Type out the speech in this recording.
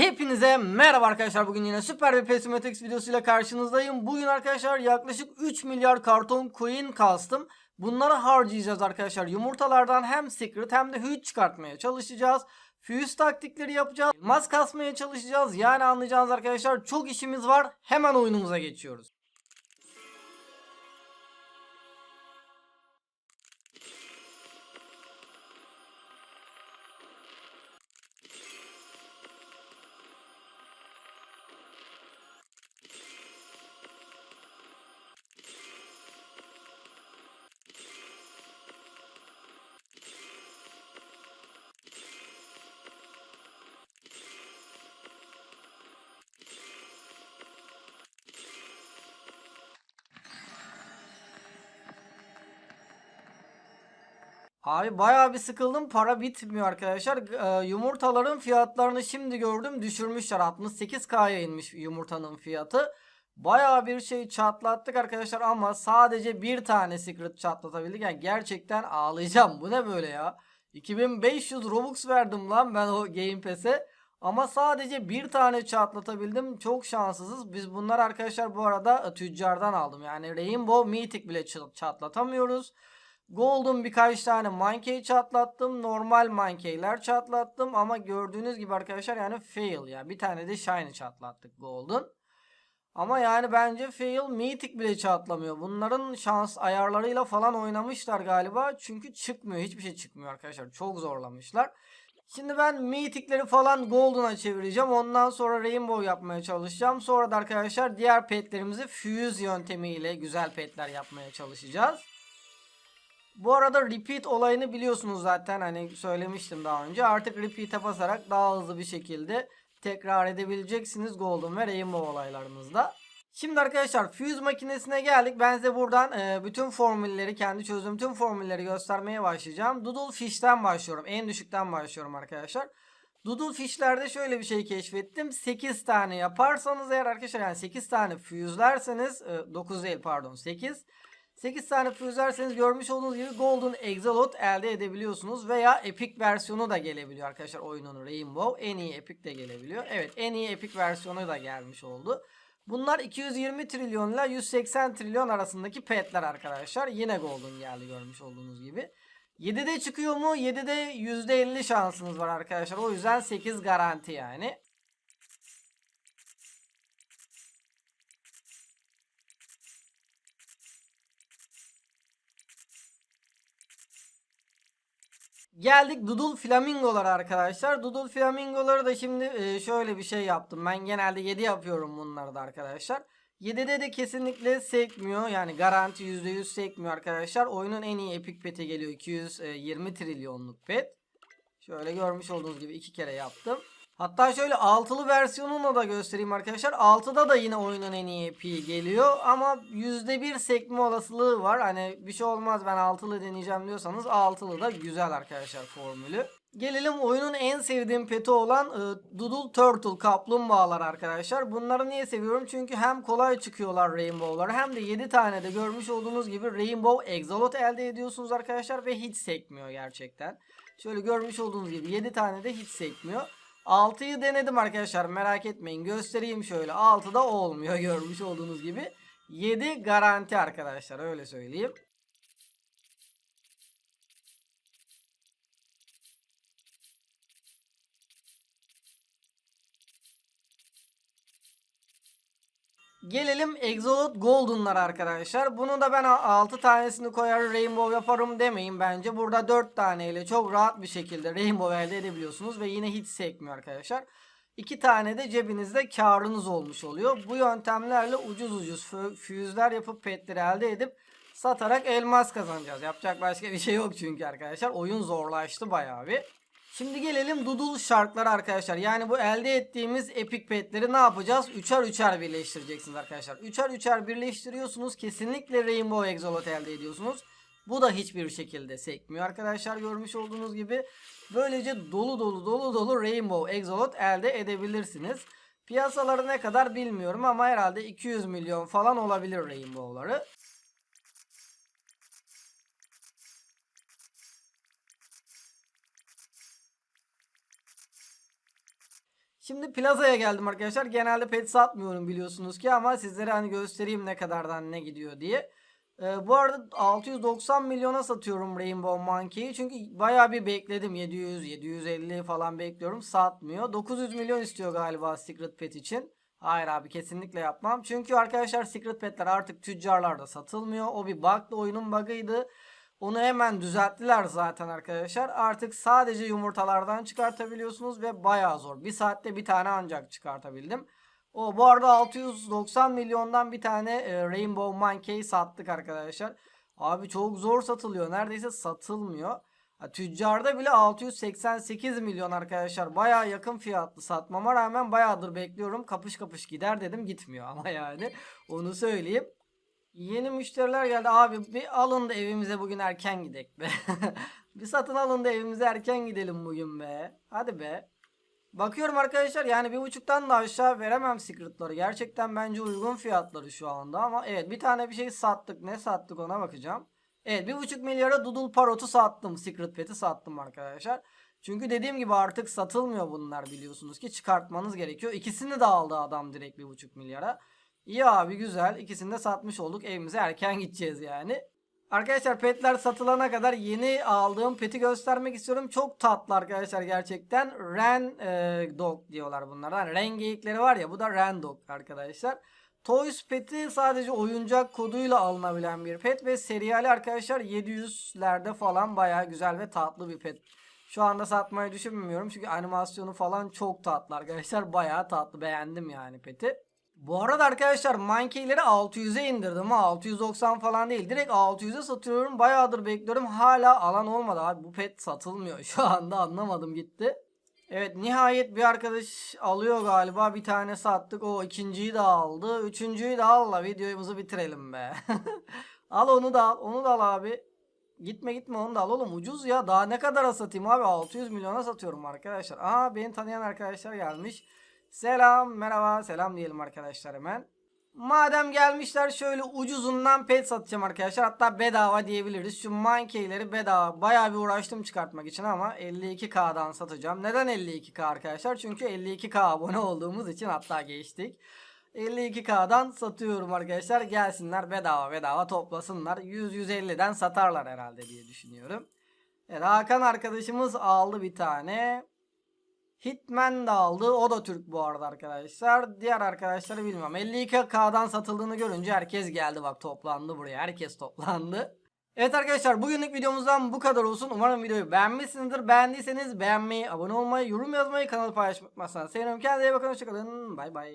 Hepinize merhaba arkadaşlar. Bugün yine süper bir Pesimetrix videosuyla karşınızdayım. Bugün arkadaşlar yaklaşık 3 milyar karton coin kastım. Bunları harcayacağız arkadaşlar. Yumurtalardan hem secret hem de huge çıkartmaya çalışacağız. Fuse taktikleri yapacağız. Elmas kasmaya çalışacağız. Yani anlayacağınız arkadaşlar çok işimiz var. Hemen oyunumuza geçiyoruz. Abi bayağı bir sıkıldım. Para bitmiyor arkadaşlar. Ee, yumurtaların fiyatlarını şimdi gördüm. Düşürmüşler. 68K'ya inmiş yumurtanın fiyatı. Bayağı bir şey çatlattık arkadaşlar ama sadece bir tane secret çatlatabildik. Yani gerçekten ağlayacağım. Bu ne böyle ya? 2500 Robux verdim lan ben o Game Pass'e. Ama sadece bir tane çatlatabildim. Çok şanssızız. Biz bunlar arkadaşlar bu arada tüccardan aldım. Yani Rainbow Mythic bile çatlatamıyoruz. Golden birkaç tane Monkey çatlattım. Normal Monkey'ler çatlattım. Ama gördüğünüz gibi arkadaşlar yani fail ya. Bir tane de Shiny çatlattık Golden. Ama yani bence fail Mythic bile çatlamıyor. Bunların şans ayarlarıyla falan oynamışlar galiba. Çünkü çıkmıyor. Hiçbir şey çıkmıyor arkadaşlar. Çok zorlamışlar. Şimdi ben Mythic'leri falan Golden'a çevireceğim. Ondan sonra Rainbow yapmaya çalışacağım. Sonra da arkadaşlar diğer petlerimizi Fuse yöntemiyle güzel petler yapmaya çalışacağız. Bu arada repeat olayını biliyorsunuz zaten hani söylemiştim daha önce. Artık repeat'e basarak daha hızlı bir şekilde tekrar edebileceksiniz Golden ve Rainbow olaylarınızda. Şimdi arkadaşlar Fuse makinesine geldik. Ben size buradan e, bütün formülleri, kendi çözdüğüm tüm formülleri göstermeye başlayacağım. Doodle Fish'ten başlıyorum. En düşükten başlıyorum arkadaşlar. Doodle Fish'lerde şöyle bir şey keşfettim. 8 tane yaparsanız eğer arkadaşlar yani 8 tane fuse'lerseniz e, 9 değil pardon 8. 8 tane fuse'lerseniz görmüş olduğunuz gibi Golden Exalot elde edebiliyorsunuz. Veya Epic versiyonu da gelebiliyor arkadaşlar oyunun Rainbow. En iyi Epic de gelebiliyor. Evet en iyi Epic versiyonu da gelmiş oldu. Bunlar 220 trilyon ile 180 trilyon arasındaki petler arkadaşlar. Yine Golden geldi görmüş olduğunuz gibi. 7'de çıkıyor mu? 7'de %50 şansınız var arkadaşlar. O yüzden 8 garanti yani. Geldik Doodle Flamingo'lara arkadaşlar. Doodle Flamingo'ları da şimdi e, şöyle bir şey yaptım. Ben genelde 7 yapıyorum bunları da arkadaşlar. 7'de de kesinlikle sekmiyor. Yani garanti %100 sekmiyor arkadaşlar. Oyunun en iyi epic pet'i geliyor. 220 trilyonluk pet. Şöyle görmüş olduğunuz gibi iki kere yaptım. Hatta şöyle altılı versiyonunu da göstereyim arkadaşlar. 6'da da yine oyunun en iyi epiği geliyor. Ama %1 sekme olasılığı var. Hani bir şey olmaz ben altılı deneyeceğim diyorsanız altılı da güzel arkadaşlar formülü. Gelelim oyunun en sevdiğim peti olan e, Doodle Turtle kaplumbağalar arkadaşlar. Bunları niye seviyorum? Çünkü hem kolay çıkıyorlar Rainbow'lara hem de 7 tane de görmüş olduğunuz gibi Rainbow Exalot elde ediyorsunuz arkadaşlar ve hiç sekmiyor gerçekten. Şöyle görmüş olduğunuz gibi 7 tane de hiç sekmiyor. 6'yı denedim arkadaşlar merak etmeyin göstereyim şöyle 6'da olmuyor görmüş olduğunuz gibi 7 garanti arkadaşlar öyle söyleyeyim. Gelelim Exolot Golden'lar arkadaşlar. Bunu da ben 6 tanesini koyar Rainbow yaparım demeyin bence. Burada 4 taneyle çok rahat bir şekilde Rainbow elde edebiliyorsunuz ve yine hiç sekmiyor arkadaşlar. 2 tane de cebinizde karınız olmuş oluyor. Bu yöntemlerle ucuz ucuz fü- füzler yapıp petleri elde edip satarak elmas kazanacağız. Yapacak başka bir şey yok çünkü arkadaşlar. Oyun zorlaştı bayağı bir. Şimdi gelelim Doodle Shark'lara arkadaşlar. Yani bu elde ettiğimiz epic petleri ne yapacağız? Üçer üçer birleştireceksiniz arkadaşlar. Üçer üçer birleştiriyorsunuz. Kesinlikle Rainbow Exolot elde ediyorsunuz. Bu da hiçbir şekilde sekmiyor arkadaşlar görmüş olduğunuz gibi. Böylece dolu dolu dolu dolu Rainbow Exolot elde edebilirsiniz. Piyasaları ne kadar bilmiyorum ama herhalde 200 milyon falan olabilir Rainbow'ları. Şimdi plazaya geldim arkadaşlar. Genelde pet satmıyorum biliyorsunuz ki ama sizlere hani göstereyim ne kadardan ne gidiyor diye. Ee, bu arada 690 milyona satıyorum Rainbow Monkey'i. Çünkü bayağı bir bekledim. 700, 750 falan bekliyorum. Satmıyor. 900 milyon istiyor galiba Secret Pet için. Hayır abi kesinlikle yapmam. Çünkü arkadaşlar Secret Pet'ler artık tüccarlarda satılmıyor. O bir bug'dı. Oyunun bug'ıydı. Onu hemen düzelttiler zaten arkadaşlar. Artık sadece yumurtalardan çıkartabiliyorsunuz ve bayağı zor. Bir saatte bir tane ancak çıkartabildim. O bu arada 690 milyondan bir tane e, Rainbow Monkey sattık arkadaşlar. Abi çok zor satılıyor. Neredeyse satılmıyor. Tüccarda bile 688 milyon arkadaşlar. Bayağı yakın fiyatlı satmama rağmen bayağıdır bekliyorum. Kapış kapış gider dedim gitmiyor ama yani. Onu söyleyeyim. Yeni müşteriler geldi. Abi bir alın da evimize bugün erken gidek be. bir satın alın da evimize erken gidelim bugün be. Hadi be. Bakıyorum arkadaşlar yani bir buçuktan da aşağı veremem secretları. Gerçekten bence uygun fiyatları şu anda ama evet bir tane bir şey sattık. Ne sattık ona bakacağım. Evet bir buçuk milyara Doodle Parrot'u sattım. Secret Pet'i sattım arkadaşlar. Çünkü dediğim gibi artık satılmıyor bunlar biliyorsunuz ki çıkartmanız gerekiyor. İkisini de aldı adam direkt bir buçuk milyara. İyi abi güzel. İkisini de satmış olduk. Evimize erken gideceğiz yani. Arkadaşlar petler satılana kadar yeni aldığım peti göstermek istiyorum. Çok tatlı arkadaşlar gerçekten. Ren e, Dog diyorlar bunlardan. Ren geyikleri var ya bu da Ren Dog arkadaşlar. Toys peti sadece oyuncak koduyla alınabilen bir pet ve seriyali arkadaşlar 700'lerde falan baya güzel ve tatlı bir pet. Şu anda satmayı düşünmüyorum çünkü animasyonu falan çok tatlı arkadaşlar. Baya tatlı beğendim yani peti. Bu arada arkadaşlar Monkey'leri 600'e indirdim ha. 690 falan değil. Direkt 600'e satıyorum. Bayağıdır bekliyorum. Hala alan olmadı. Abi bu pet satılmıyor. Şu anda anlamadım gitti. Evet nihayet bir arkadaş alıyor galiba. Bir tane sattık. O ikinciyi de aldı. Üçüncüyü de al la videomuzu bitirelim be. al onu da al. Onu da al abi. Gitme gitme. Onu da al oğlum. Ucuz ya. Daha ne kadara satayım abi? 600 milyona satıyorum arkadaşlar. Aa beni tanıyan arkadaşlar gelmiş. Selam merhaba selam diyelim arkadaşlar hemen. Madem gelmişler şöyle ucuzundan pet satacağım arkadaşlar. Hatta bedava diyebiliriz. Şu Monkey'leri bedava. Bayağı bir uğraştım çıkartmak için ama 52K'dan satacağım. Neden 52K arkadaşlar? Çünkü 52K abone olduğumuz için hatta geçtik. 52K'dan satıyorum arkadaşlar. Gelsinler bedava bedava toplasınlar. 100-150'den satarlar herhalde diye düşünüyorum. Evet Hakan arkadaşımız aldı bir tane. Hitman da aldı. O da Türk bu arada arkadaşlar. Diğer arkadaşları bilmem. 52K'dan satıldığını görünce herkes geldi bak toplandı buraya. Herkes toplandı. Evet arkadaşlar bugünlük videomuzdan bu kadar olsun. Umarım videoyu beğenmişsinizdir. Beğendiyseniz beğenmeyi, abone olmayı, yorum yazmayı, kanalı paylaşmayı unutmazsanız sevinirim. Kendinize iyi bakın. Hoşçakalın. Bay bay.